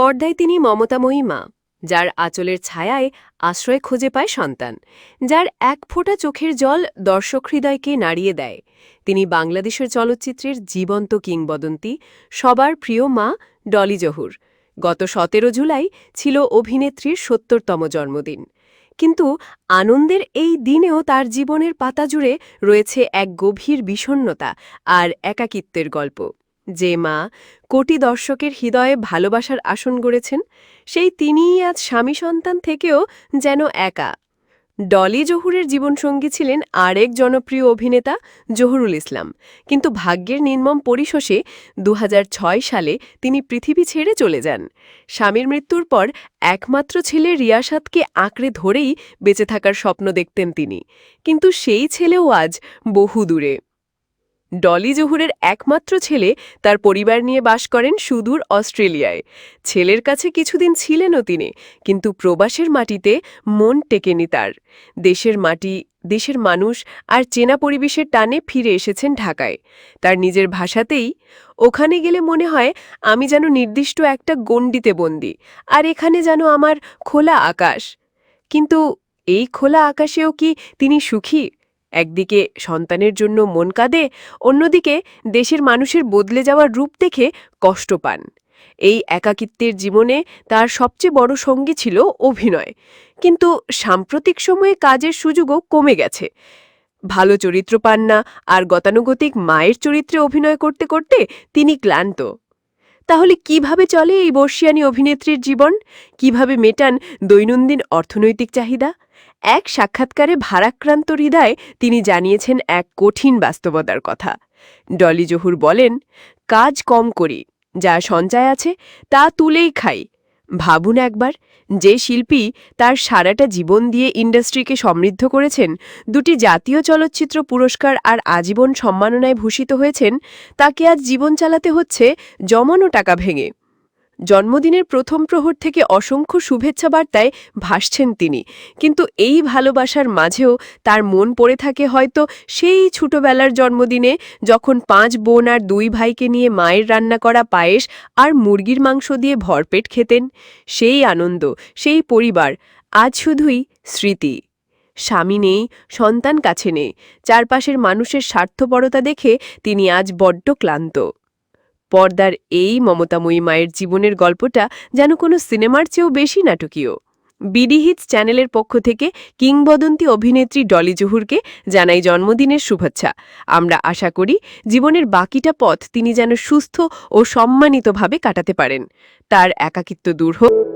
পর্দায় তিনি মমতাময়ী মা যার আঁচলের ছায়ায় আশ্রয় খুঁজে পায় সন্তান, যার এক ফোঁটা চোখের জল দর্শক হৃদয়কে নাড়িয়ে দেয়। তিনি বাংলাদেশের চলচ্চিত্রের জীবন্ত কিংবদন্তি, সবার প্রিয় মা ডলি জহুর। গত সতেরো জুলাই ছিল অভিনেত্রীর সত্তরতম জন্মদিন। কিন্তু আনন্দের এই দিনেও তার জীবনের পাতা জুড়ে রয়েছে এক গভীর বিষণ্নতা আর একাকিত্বের গল্প। যে মা কোটি দর্শকের হৃদয়ে ভালোবাসার আসন গড়েছেন, সেই তিনিই আজ স্বামী সন্তান থেকেও যেন একা। ডলি জহুরের জীবনসঙ্গী ছিলেন আরেক জনপ্রিয় অভিনেতা জহুরুল ইসলাম। কিন্তু ভাগ্যের নির্মম পরিশেষে দু সালে তিনি পৃথিবী ছেড়ে চলে যান। স্বামীর মৃত্যুর পর একমাত্র ছেলে রিয়াসাতকে আঁকড়ে ধরেই বেঁচে থাকার স্বপ্ন দেখতেন তিনি। কিন্তু সেই ছেলেও আজ বহু দূরে ডলি জহুরের একমাত্র ছেলে তার পরিবার নিয়ে বাস করেন সুদূর অস্ট্রেলিয়ায়। ছেলের কাছে কিছুদিন ছিলেনও তিনি, কিন্তু প্রবাসের মাটিতে মন টেকেনি তার। দেশের মাটি, দেশের মানুষ আর চেনা পরিবেশের টানে ফিরে এসেছেন ঢাকায়। তার নিজের ভাষাতেই, ওখানে গেলে মনে হয় আমি যেন নির্দিষ্ট একটা গণ্ডিতে বন্দি, আর এখানে যেন আমার খোলা আকাশ। কিন্তু এই খোলা আকাশেও কি তিনি সুখী? একদিকে সন্তানের জন্য মন কাঁদে, অন্যদিকে দেশের মানুষের বদলে যাওয়ার রূপ দেখে কষ্ট পান। এই একাকিত্বের জীবনে তার সবচেয়ে বড় সঙ্গী ছিল অভিনয়। কিন্তু সাম্প্রতিক সময়ে কাজের সুযোগও কমে গেছে। ভালো চরিত্র পান না আর গতানুগতিক মায়ের চরিত্রে অভিনয় করতে করতে তিনি ক্লান্ত। তাহলে কীভাবে চলে এই বর্ষিয়ানী অভিনেত্রীর জীবন? কীভাবে মেটান দৈনন্দিন অর্থনৈতিক চাহিদা? এক সাক্ষাৎকারে ভারাক্রান্ত হৃদয়ে তিনি জানিয়েছেন এক কঠিন বাস্তবতার কথা। ডলি জহুর বলেন, কাজ কম করি, যা সঞ্চয় আছে তা তুলেই খাই। ভাবুন একবার, যে শিল্পী তার সারাটা জীবন দিয়ে ইন্ডাস্ট্রিকে সমৃদ্ধ করেছেন, দুটি জাতীয় চলচ্চিত্র পুরস্কার আর আজীবন সম্মাননায় ভূষিত হয়েছেন, তাকে আজ জীবন চালাতে হচ্ছে জমানো টাকা ভেঙে। জন্মদিনের প্রথম প্রহর থেকে অসংখ্য শুভেচ্ছা বার্তায় ভাসছেন তিনি। কিন্তু এই ভালোবাসার মাঝেও তার মন পড়ে থাকে হয়তো সেই ছোটবেলার জন্মদিনে যখন পাঁচ বোন আর দুই ভাইকে নিয়ে মায়ের রান্না করা পায়েস আর মুরগির মাংস দিয়ে ভরপেট খেতেন, সেই আনন্দ, সেই পরিবার আজ শুধুই স্মৃতি। স্বামী নেই, সন্তান কাছে নেই, চারপাশের মানুষের স্বার্থপরতা দেখে তিনি আজ বড্ড ক্লান্ত। পর্দার এই মমতাময়ী মায়ের জীবনের গল্পটা যেন কোনো সিনেমার চেয়েও বেশি নাটকীয়। বিডি হিটস চ্যানেলের পক্ষ থেকে কিংবদন্তি অভিনেত্রী ডলি জহুরকে জানাই জন্মদিনের শুভেচ্ছা। আমরা আশা করি জীবনের বাকিটা পথ তিনি যেন সুস্থ ও সম্মানিতভাবে কাটাতে পারেন। তার একাকিত্ব দূর হোক।